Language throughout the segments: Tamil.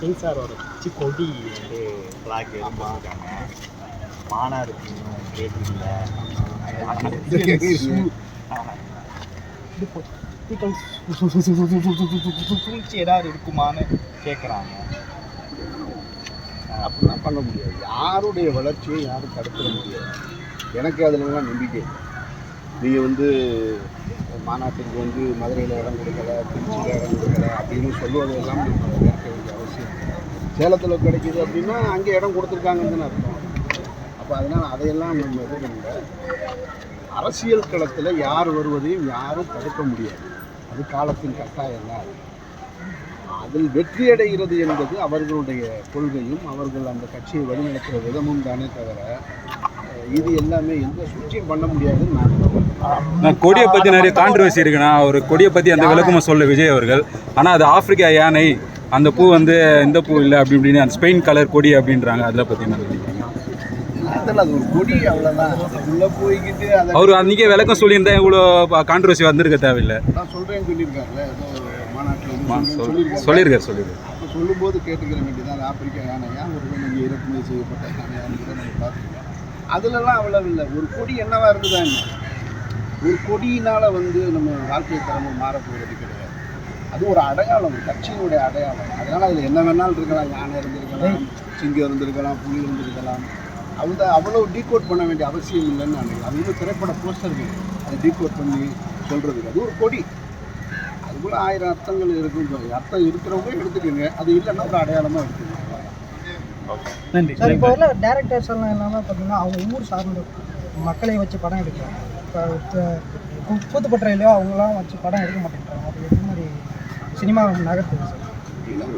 கிங் சாரோட கொடி வந்து ஃப்ளாக் மாநாடுக்கு இன்னும் டேட் இல்லை சூழ்ச்சி ஏதாவது இருக்குமான்னு கேட்குறாங்க அப்படிலாம் பண்ண முடியாது யாருடைய வளர்ச்சியை யாரும் தடுத்துட முடியாது எனக்கு அதுலலாம் நம்பிக்கை நீங்கள் வந்து மாநாட்டுக்கு வந்து மதுரையில் இடம் கொடுக்கல திருச்சியில் இடம் கொடுக்கல அப்படின்னு சொல்லுவது எல்லாம் கேட்க வேண்டிய அவசியம் சேலத்தில் கிடைக்குது அப்படின்னா அங்கே இடம் கொடுத்துருக்காங்கன்னு அர்த்தம். அப்போ அதனால் அதையெல்லாம் நம்ம இது பண்ணல. அரசியல் களத்தில் யார் வருவதையும் யாரும் தடுக்க முடியாது. அது காலத்தின் கட்டாயம் தான். அது. அதில் வெற்றி அடைகிறது என்பது அவர்களுடைய கொள்கையும் அவர்கள் அந்த கட்சியை வழிநடத்துகிற விதமும் தானே தவிர இது எல்லாமே எந்த சூழ்ச்சியும் பண்ண முடியாதுன்னு நான் கொடியை பற்றி நிறைய கான்ட்ரவர்சி இருக்குண்ணா. ஒரு கொடியை பற்றி அந்த விளக்கமாக சொல்ல விஜய் அவர்கள். ஆனால் அது ஆப்பிரிக்கா யானை. அந்த பூ வந்து இந்த பூ இல்லை அப்படி இப்படின்னு அந்த ஸ்பெயின் கலர் கொடி அப்படின்றாங்க. அதில் பற்றி அவர் அன்றைக்கே விளக்கம் சொல்லியிருந்தா இவ்வளோ கான்ட்ரவர்சி வந்திருக்க தேவையில்லை. சொல்லியிருக்காரு. சொல்லியிருக்காரு. சொல்லும்போது கேட்டுக்கிற வேண்டியதான் ஆப்பிரிக்கா யானையா? ஒரு இங்கே இறக்குமதி செய்யப்பட்ட யானையான்னு நம்ம பார்த்துக்கலாம். அதுலலாம் அவ்வளவு இல்லை. ஒரு கொடி என்னவா இருக்குதா என்ன ஒரு கொடியினால் வந்து நம்ம வாழ்க்கை தரமும் மாறப்போகிறது கிடையாது. அது ஒரு அடையாளம் கட்சியினுடைய அடையாளம். அதனால் அதில் என்ன வேணாலும் இருக்கலாம். யானை இருந்திருக்கலாம் சிங்கம் இருந்திருக்கலாம் புலி இருந்திருக்கலாம். அவங்க அவ்வளோ டீகோட் பண்ண வேண்டிய அவசியம் இல்லைன்னு நான் நினைக்கிறேன். அது வந்து திரைப்பட போஸ்டர்கள் அதை டீகோட் பண்ணி சொல்கிறதுக்கு அது ஒரு கொடி. அதுக்குள்ள ஆயிரம் அர்த்தங்கள் இருக்கும். அர்த்தம் இருக்கிறவங்க எடுத்துக்கோங்க. அது இல்லைன்னா ஒரு அடையாளமாக எடுத்துக்கோங்க. நன்றி. சார் இப்போ உள்ள டேரக்டர்ஸ் எல்லாம் என்னன்னா பார்த்தீங்கன்னா அவங்க ஊர் சார்ந்த மக்களை வச்சு படம் எடுக்கிறாங்க. கூத்துப்பட்டுறையிலையோ அவங்களாம் வச்சு படம் எடுக்க மாட்டேங்கிறாங்க அது எது மாதிரி சினிமா நகர்த்துது சார்?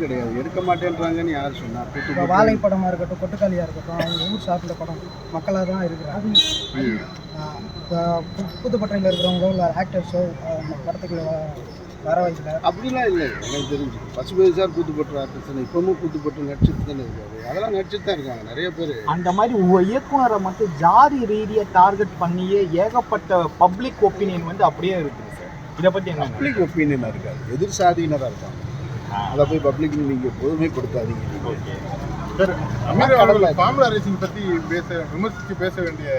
கிடையாது. எடுக்க மாட்டேன்றாங்கன்னு யார் சொன்னா? இப்போ வாழை படமாக இருக்கட்டும் கொட்டுக்காளியாக இருக்கட்டும் அவங்க ஊர் சார்ந்த படம் மக்களாக தான் இருக்கிறாங்க. இப்போ கூத்துப்பட்டுறையில் இருக்கிறவங்க உள்ள ஆக்டர்ஸோ படத்துக்குள்ள வர வைக்கல அப்படிலாம் இல்லை. எனக்கு தெரிஞ்சு. பசுபதி சார் கூத்துப்பட்டு ஆர்டிஸ்ட் இப்பவும் கூத்துப்பட்டு நடிச்சுட்டு தானே இருக்காரு. அதெல்லாம் நடிச்சுட்டு தான் இருக்காங்க நிறைய பேர். அந்த மாதிரி ஒ- இயக்குனரை மட்டும் ஜாதி ரீதியை டார்கெட் பண்ணியே ஏகப்பட்ட பப்ளிக் ஒப்பீனியன் வந்து அப்படியே இருக்குது சார் இதை பற்றி பப்ளிக் ஒப்பீனியனாக இருக்காது. எதிர் சாதியினராக இருக்காங்க. அதை போய் பப்ளிக் நீங்கள் பொதுமைப்படுத்தாதீங்க ஓகே. சார் அமீர் அவர்கள் பாம்புலா ரேசிங் பற்றி பேச விமர்சித்து பேச வேண்டிய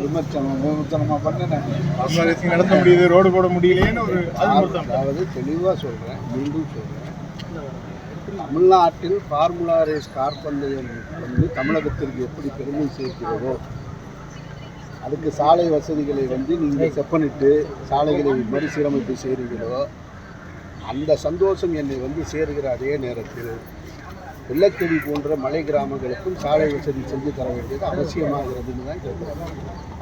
விமர்சனம் விமர்சனமாக பண்ணேன் பாம்புலா ரேசிங் நடத்த முடியுது ரோடு போட முடியலையேன்னு ஒரு அதாவது தெளிவாக சொல்கிறேன் மீண்டும் சொல்கிறேன் தமிழ்நாட்டில் ஃபார்முலா ரேஸ் கார் பந்தயம் வந்து தமிழகத்திற்கு எப்படி பெருமை சேர்க்கிறதோ அதுக்கு சாலை வசதிகளை வந்து நீங்கள் செப்பனிட்டு சாலைகளை மறுசீரமைப்பு செய்கிறீங்களோ அந்த சந்தோஷம் என்னை வந்து சேருகிற அதே நேரத்தில் வெள்ளத்தடி போன்ற மலை கிராமங்களுக்கும் சாலை வசதி செஞ்சு தர வேண்டியது அவசியமாகிறதுன்னு தான் கேட்குறாங்க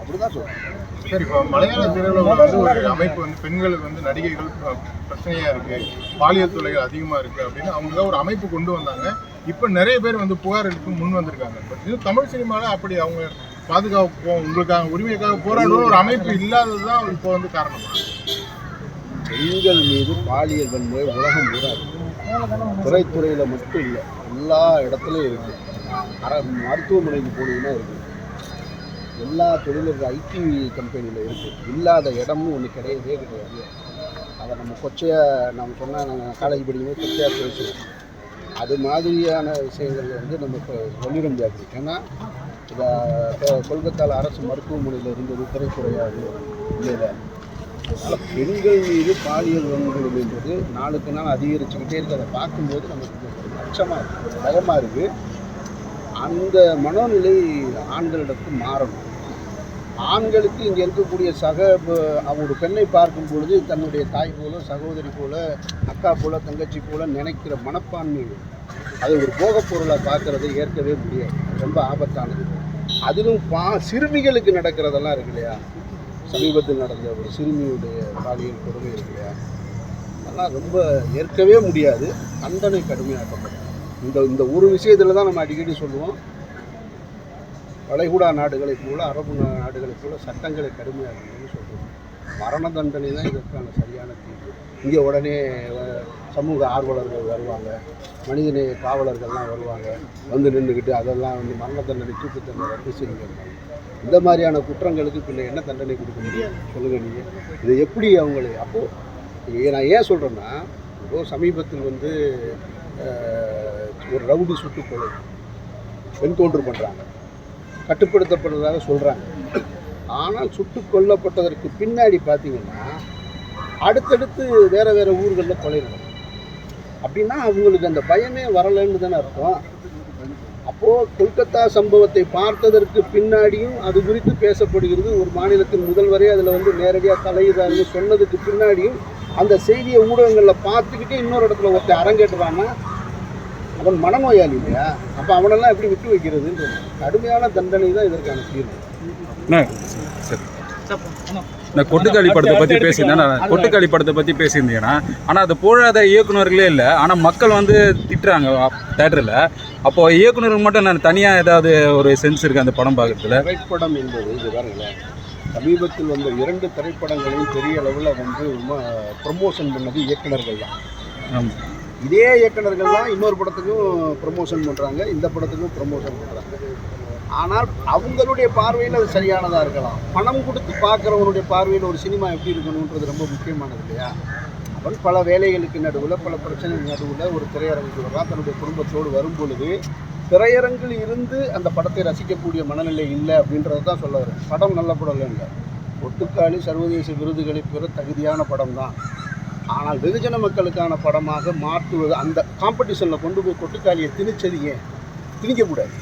அப்படி தான் சொல்கிறேன் சரி இப்போ மலையாள திரையுலகம் வந்து ஒரு அமைப்பு வந்து பெண்களுக்கு வந்து நடிகைகள் பிரச்சனையாக இருக்குது பாலியல் தொல்லைகள் அதிகமாக இருக்குது அப்படின்னு அவங்க தான் ஒரு அமைப்பு கொண்டு வந்தாங்க. இப்போ நிறைய பேர் வந்து புகார் முன் வந்திருக்காங்க. பட் இது தமிழ் சினிமாவில் அப்படி அவங்க பாதுகாப்பு உங்களுக்காக உரிமைக்காக போராடணும் ஒரு அமைப்பு இல்லாதது தான் இப்போ வந்து காரணமாக பெண்கள் மீது பாலியல் வன்முறை உலகம் பூரா இருக்கு துறைத்துறையில் மட்டும் இல்லை எல்லா இடத்துலையும் இருக்குது அர மருத்துவமனைக்கு போனீங்கன்னா இருக்குது எல்லா தொழிலும் ஐடி கம்பெனியில் இருக்குது இல்லாத இடமும் ஒன்று கிடையவே கிடையாது. அதை நம்ம கொச்சையாக நம்ம சொன்னால் நாங்கள் காலேஜ் படிக்கும்போது கொச்சையாக பேசுவோம். அது மாதிரியான விஷயங்கள் வந்து நம்ம இப்போ சொல்லிட முடியாது. ஏன்னா இதை கொல்கத்தாவில் அரசு மருத்துவமனையில் இருந்தது திரைத்துறையாது இல்லை அதனால் பெண்கள் மீது பாலியல் வன்முறை என்பது நாளுக்கு நாள் அதிகரிச்சுக்கிட்டே இருக்கு அதை பார்க்கும்போது நமக்கு ஒரு அச்சமாக இருக்குது பயமாக இருக்குது. அந்த மனோநிலை ஆண்களிடத்து மாறணும். ஆண்களுக்கு இங்கே இருக்கக்கூடிய சக அவங்களோட பெண்ணை பார்க்கும் பொழுது தன்னுடைய தாய் போல சகோதரி போல அக்கா போல தங்கச்சி போல நினைக்கிற மனப்பான்மை அது ஒரு போகப் பொருளை பார்க்கறதை ஏற்கவே முடியாது. ரொம்ப ஆபத்தானது. அதிலும் பா சிறுமிகளுக்கு நடக்கிறதெல்லாம் இருக்கு இல்லையா? சமீபத்தில் நடந்த ஒரு சிறுமியுடைய பாலியல் கொடுமை இருக்கு இல்லையா? அதெல்லாம் ரொம்ப ஏற்கவே முடியாது. தண்டனை கடுமையாக்கப்படும் இந்த இந்த ஒரு விஷயத்தில் தான் நம்ம அடிக்கடி சொல்லுவோம். வளைகுடா நாடுகளைப் போல அரபு நாடுகளைப் போல சட்டங்களை கடுமையாக்கணும்னு சொல்லுவோம் மரண தண்டனை தான் இதற்கான சரியான தீர்வு. இங்கே உடனே சமூக ஆர்வலர்கள் வருவாங்க. மனிதநேய காவலர்கள்லாம் வருவாங்க. வந்து நின்றுக்கிட்டு அதெல்லாம் வந்து மரண தண்டனை தூக்கு தண்டனை ரத்து செய்யுங்க இந்த மாதிரியான குற்றங்களுக்கு பிள்ளை என்ன தண்டனை கொடுக்க முடியும்? சொல்லுங்க நீங்கள் இது எப்படி அவங்களை அப்போது நான் ஏன் சொல்கிறேன்னா இப்போ சமீபத்தில் வந்து ஒரு ரவுடி சுட்டு கொலை என்கவுண்டர் பண்ணுறாங்க கட்டுப்படுத்தப்படுறதாக சொல்கிறாங்க ஆனால் சுட்டு கொல்லப்பட்டதற்கு பின்னாடி பார்த்தீங்கன்னா அடுத்தடுத்து வேறு வேறு ஊர்களில் கொலை நடக்கும். அப்படின்னா அவங்களுக்கு அந்த பயமே வரலைன்னு தானே அர்த்தம். அப்போது கொல்கத்தா சம்பவத்தை பார்த்ததற்கு பின்னாடியும் அது குறித்து பேசப்படுகிறது. ஒரு மாநிலத்தின் முதல்வரே அதில் வந்து நேரடியாக தலையிடாருன்னு சொன்னதுக்கு பின்னாடியும் அந்த செய்தியை ஊடகங்களில் பார்த்துக்கிட்டே இன்னொரு இடத்துல ஒருத்தர் அரங்கேற்றுறான்னா அவன் மனநோயாளி இல்லையா? அப்போ அவனெல்லாம் எப்படி விட்டு வைக்கிறதுன்றது. கடுமையான தண்டனை தான் இதற்கான தீர்வு. சரி. நான் கொட்டுக்காளி படத்தை பற்றி பேசியிருந்தேன். நான் கொட்டுக்காளி படத்தை பற்றி பேசியிருந்தீங்கன்னா ஆனால் அது போடாத இயக்குனர்களே இல்லை. ஆனால் மக்கள் வந்து திட்டுறாங்க தேட்டரில் அப்போ இயக்குனருக்கு மட்டும் நான் தனியாக ஏதாவது ஒரு சென்ஸ் இருக்குது அந்த படம் பார்க்கறதுல? திரைப்படம் என்பது இது பாருங்களேன் சமீபத்தில் வந்த இரண்டு திரைப்படங்களையும் பெரிய அளவில் வந்து ப்ரமோஷன் பண்ணது இயக்குனர்கள் தான். இதே இயக்குனர்கள் தான் இன்னொரு படத்துக்கும் ப்ரமோஷன் பண்ணுறாங்க இந்த படத்துக்கும் ப்ரமோஷன் பண்ணுறாங்க ஆனால் அவங்களுடைய பார்வையில் அது சரியானதாக இருக்கலாம். பணம் கொடுத்து பார்க்குறவனுடைய பார்வையில் ஒரு சினிமா எப்படி இருக்கணுன்றது ரொம்ப முக்கியமானது இல்லையா? அவன் பல வேலைகளுக்கு நடுவில் பல பிரச்சனைகள் நடுவில் ஒரு திரையரங்குக்கு வர்றான் தன்னுடைய குடும்பத்தோடு வரும் பொழுது திரையரங்கில் இருந்து அந்த படத்தை ரசிக்கக்கூடிய மனநிலை இல்லை அப்படின்றத தான் சொல்ல வரும் படம் நல்ல படம் இல்லை ஒட்டுக்காளி சர்வதேச விருதுகளை பெற தகுதியான படம் தான். ஆனால் வெகுஜன மக்களுக்கான படமாக மாற்றுவது அந்த காம்படிஷனில் கொண்டு போய் கொட்டுக்காலியை திணிச்சது ஏன்? திணிக்கக்கூடாது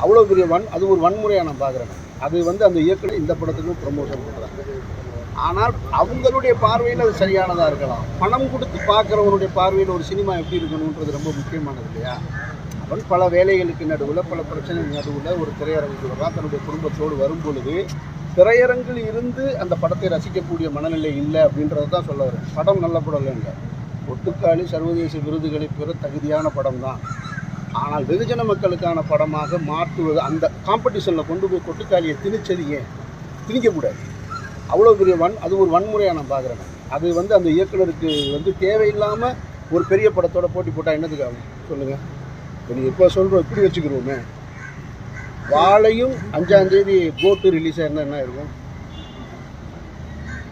அவ்வளோ பெரிய வன் அது ஒரு வன்முறையாக நான் பார்க்குறேன். அது வந்து அந்த இயக்குனர் இந்த படத்துக்கும் ப்ரமோஷன் பண்ணுறாங்க ஆனால் அவங்களுடைய பார்வையில் அது சரியானதாக இருக்கலாம். பணம் கொடுத்து பார்க்குறவனுடைய பார்வையில் ஒரு சினிமா எப்படி இருக்கணுன்றது ரொம்ப முக்கியமானது இல்லையா? அவன் பல வேலைகளுக்கு நடுவில் பல பிரச்சனைகள் நடுவில் ஒரு திரையரங்குக்கு வர்றான் தன்னுடைய குடும்பத்தோடு வரும் பொழுது திரையரங்கில் இருந்து அந்த படத்தை ரசிக்கக்கூடிய மனநிலை இல்லை அப்படின்றத தான் சொல்ல வரேன். படம் நல்ல படம் இல்லை ஒட்டுக்காளி சர்வதேச விருதுகளை பெற தகுதியான படம் தான் ஆனால் வெகுஜன மக்களுக்கான படமாக மாற்றுவது அந்த காம்படிஷனில் கொண்டு போய் கொட்டுக்காலியை திணிச்சது ஏன்? திணிக்கக்கூடாது. அவ்வளோ பெரிய வன் அது ஒரு வன்முறையாக நான் பார்க்குறேன். அது வந்து அந்த இயக்குனருக்கு வந்து தேவையில்லாமல் ஒரு பெரிய படத்தோட போட்டி போட்டால் என்னதுக்கு ஆகும்? சொல்லுங்கள் இப்போ நீங்கள் இப்போ சொல்கிறோம் இப்படி வச்சுக்கிறோமே. வாழையும் அஞ்சாந்தேதி போட்டு ரிலீஸ் ஆயிருந்தா என்ன இருக்கும்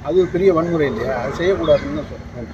அது ஒரு பெரிய வன்முறை இல்லையா? அது செய்யக்கூடாதுன்னு தான் சொல்கிறேன்